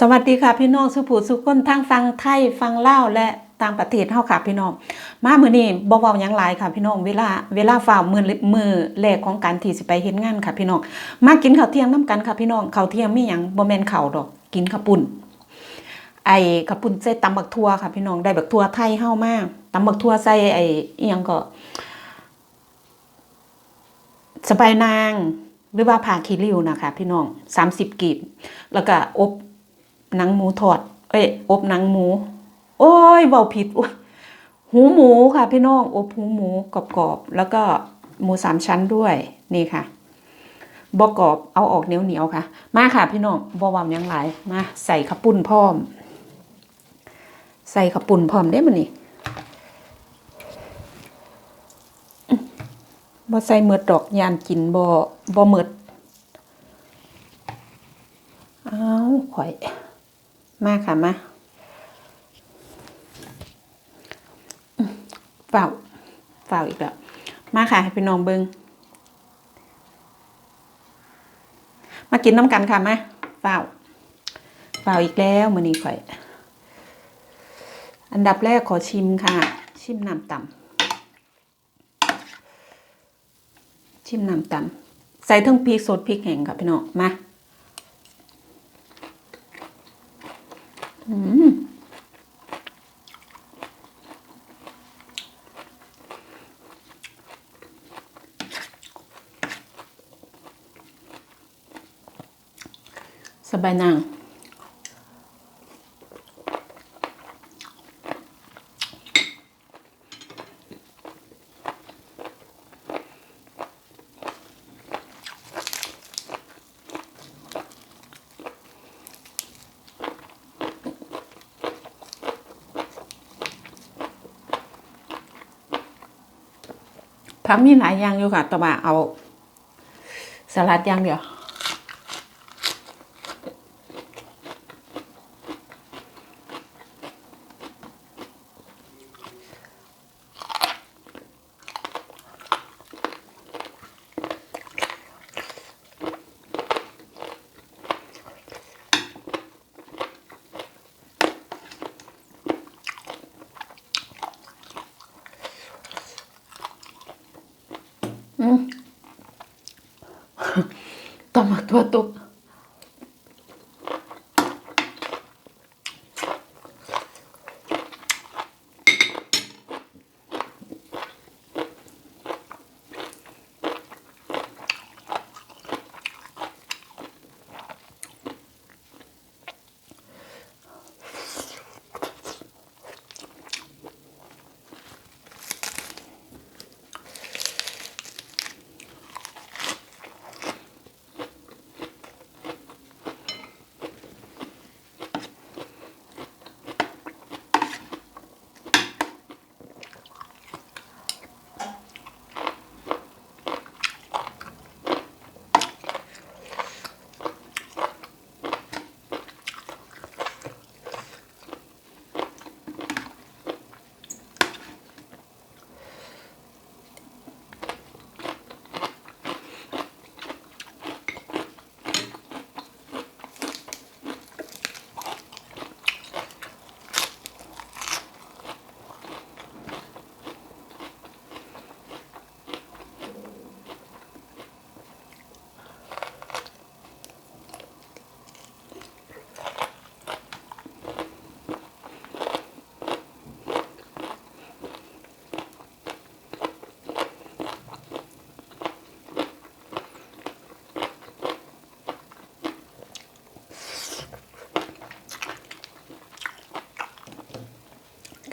สวัสดีค่ะพี่น้องสุภูสุคนทั้งฟังไทยฟังเล่าและต่างประเทศเฮาค่ะพี่น้อง มามื้อนี้บ่เว้าหยังหลายค่ะพี่น้องเวลาเวลาฝ่ามื้อมือแรกของการที่สิไปเฮ็ดงานค่ะพี่น้องมากินข้าวเที่ยงนํกันค่ะพี่น้องข้าวเที่ยงมีหยังบ่แม่นข้าวดอก กินข้าวปุ้นไอ้ข้าวปุ้นใส่ตำบักทั่วค่ะพี่น้องได้บักทั่วไทยเฮามาตำบักทั่วใส่ไอ้อีหยังก็สบายนางหรือว่าผ่าคีริวนะคะพี่น้อง30กีบแล้วก็อบ หนังหมูทอด เอ้ย อบหนังหมู โอ้ยเบาผิดหูหมูค่ะพี่น้องอบหูหมูกรอบๆแล้วก็หมูสามชั้นด้วยนี่ค่ะบกรอบเอาออกเหนียวๆค่ะ มาค่ะพี่น้องบวามยังหลายมาใส่ข้าวปุ้นพร้อม ใส่ข้าวปุ้นพร้อมได้มันนี่บ่ใส่เมือดดอกยานกินบ่บ่เมือดอ้าวข่อย มาค่ะมาอืมฝ่าวฝ่าอีกแล้ว มาค่ะ ให้พี่น้องเบิงมากินน้ำกันค่ะมาฝ่าวฝ่าอีกแล้วมือนี้ข่อย อันดับแรกขอชิมค่ะ ชิมน้ำต่ำชิมน้ำตำใส่ทั้งพริกสดพริกแห้งค่ะพี่น้องมาอืม สบายนาง ผักมีหลายอย่างอยู่ค่ะแต่ว่าเอาสลัดอย่างเดียว อืม ตำหมั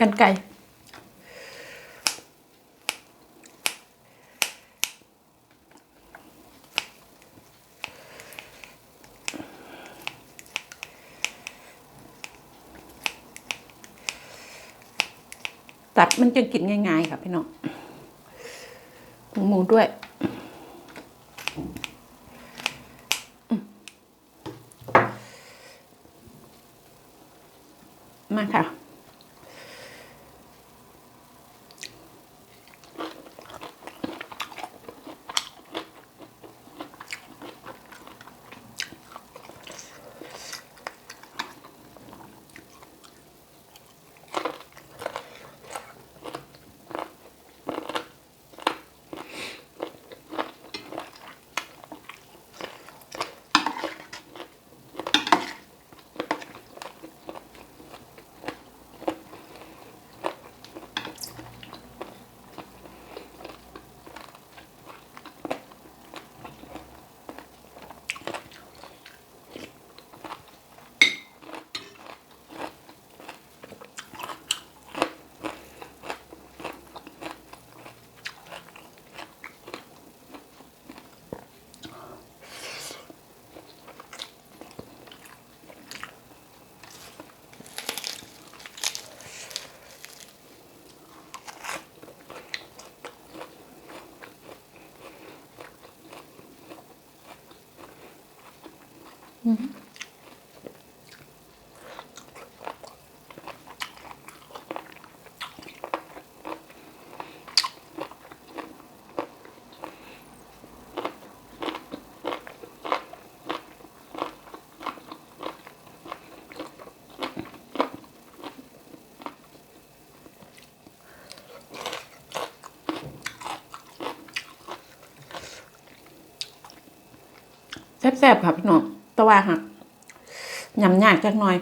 กันไก่ตัดมันจะกินง่ายๆค่ะพี่น้องหมูด้วย มาค่ะ แซ่บๆค่ะพี่น้อง แต่ว่าหักยำยากจักหน่อย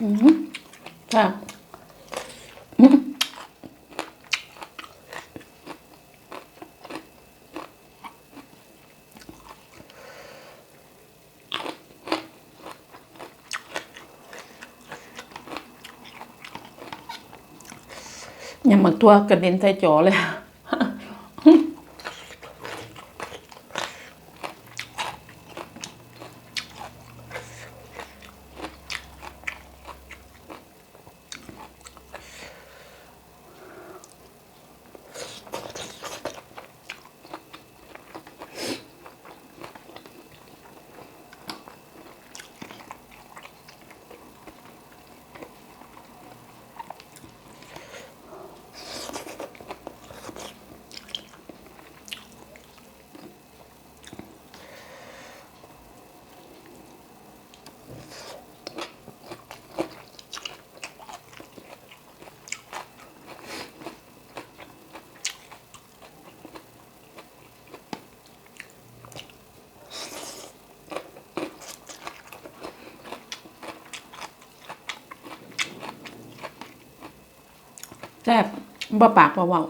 อืมค่ะอืมยำหมักทั่วกระเด็นใส่จอเลย แซ่บบ่ปากบ่เว้า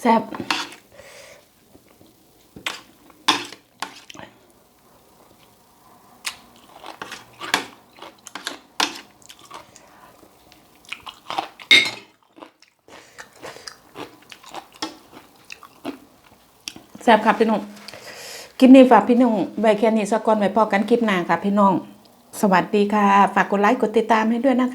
แซ่บแซ่บครับพี่น้อง คลิปนี้ฝากพี่น้องไว้แค่นี้สักก่อนไว้พอกันคลิปหน้าค่ะพี่น้อง สวัสดีค่ะ ฝากกดไลค์กดติดตามให้ด้วยนะคะ